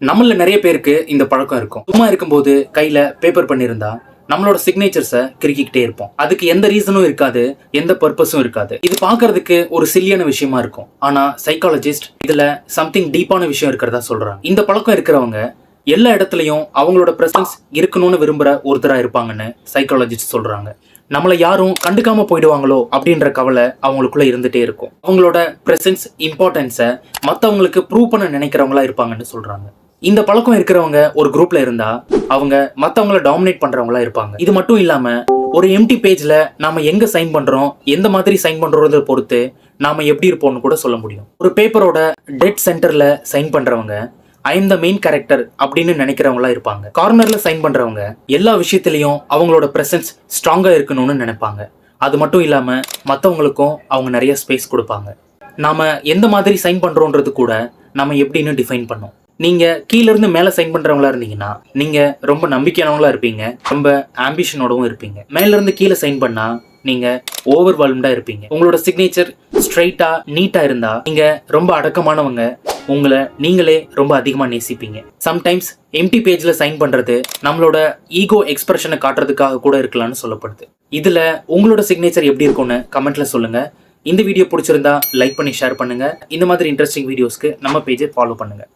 நம்மள நிறைய பேருக்கு இந்த பழக்கம் இருக்கும். சும்மா இருக்கும்போது கையில பேப்பர் பண்ணியிருந்தா நம்மளோட சிக்னேச்சர்ஸை கிறுக்கிக்கிட்டே இருப்போம். அதுக்கு எந்த ரீசனும் இருக்காது எந்த பர்பஸும் இருக்காது. இது பார்க்கறதுக்கு ஒரு சில்லியான விஷயமா இருக்கும். ஆனா சைக்காலஜிஸ்ட் இதுல சம்திங் டீப்பான விஷயம் இருக்கிறதா சொல்றாங்க. இந்த பழக்கம் இருக்கிறவங்க எல்லா இடத்துலையும் அவங்களோட பிரசன்ஸ் இருக்கணும்னு விரும்புற ஒருத்தரா இருப்பாங்கன்னு சைக்காலஜிஸ்ட் சொல்றாங்க. நம்மளை யாரும் கண்டுக்காம போயிடுவாங்களோ அப்படின்ற கவலை அவங்களுக்குள்ள இருந்துட்டே இருக்கும். அவங்களோட பிரசன்ஸ் இம்பார்ட்டன்ஸை மற்றவங்களுக்கு ப்ரூவ் பண்ண நினைக்கிறவங்களா இருப்பாங்கன்னு சொல்றாங்க. இந்த பழக்கம் இருக்கிறவங்க ஒரு குரூப்ல இருந்தா அவங்க மற்றவங்கள டாமினேட் பண்றவங்களா இருப்பாங்க. இது மட்டும் இல்லாம ஒரு எம்டி பேஜ்ல நாம எங்க சைன் பண்றோம் எந்த மாதிரி சைன் பண்றோன்றத பொறுத்து நாம எப்படி இருப்போம்னு கூட சொல்ல முடியும். ஒரு பேப்பரோட டெட் சென்டர்ல சைன் பண்றவங்க I am the main character அப்படின்னு நினைக்கிறவங்களா இருப்பாங்க. கார்னர்ல சைன் பண்றவங்க எல்லா விஷயத்திலையும் அவங்களோட பிரசன்ஸ் ஸ்ட்ராங்கா இருக்கணும்னு நினைப்பாங்க. அது மட்டும் இல்லாம மற்றவங்களுக்கும் அவங்க நிறைய ஸ்பேஸ் கொடுப்பாங்க. நாம எந்த மாதிரி சைன் பண்றோன்றது கூட நம்ம எப்படின்னு டிஃபைன் பண்ணோம். நீங்க கீழேருந்து மேலே மேல சைன் பண்றவங்களா இருந்தீங்கன்னா நீங்க ரொம்ப நம்பிக்கையானவங்களா இருப்பீங்க. ரொம்ப ஆம்பிஷனோடவும் இருப்பீங்க. மேல இருந்து கீழே சைன் பண்ணா நீங்க ஓவர் இருப்பீங்க. உங்களோட சிக்னேச்சர் ஸ்ட்ரைட்டா நீட்டா இருந்தா நீங்க ரொம்ப அடக்கமானவங்க. உங்களை நீங்களே ரொம்ப அதிகமாக நேசிப்பீங்க. சம்டைம்ஸ் எம்டி பேஜில் சைன் பண்ணுறது நம்மளோட ஈகோ எக்ஸ்பிரஷனை காட்டுறதுக்காக கூட இருக்கலாம்னு சொல்லப்படுது. இதில் உங்களோட சிக்னேச்சர் எப்படி இருக்கும்னு கமெண்ட்ல சொல்லுங்க. இந்த வீடியோ பிடிச்சிருந்தா லைக் பண்ணி ஷேர் பண்ணுங்க. இந்த மாதிரி இன்ட்ரெஸ்டிங் வீடியோஸ்க்கு நம்ம பேஜை ஃபாலோ பண்ணுங்க.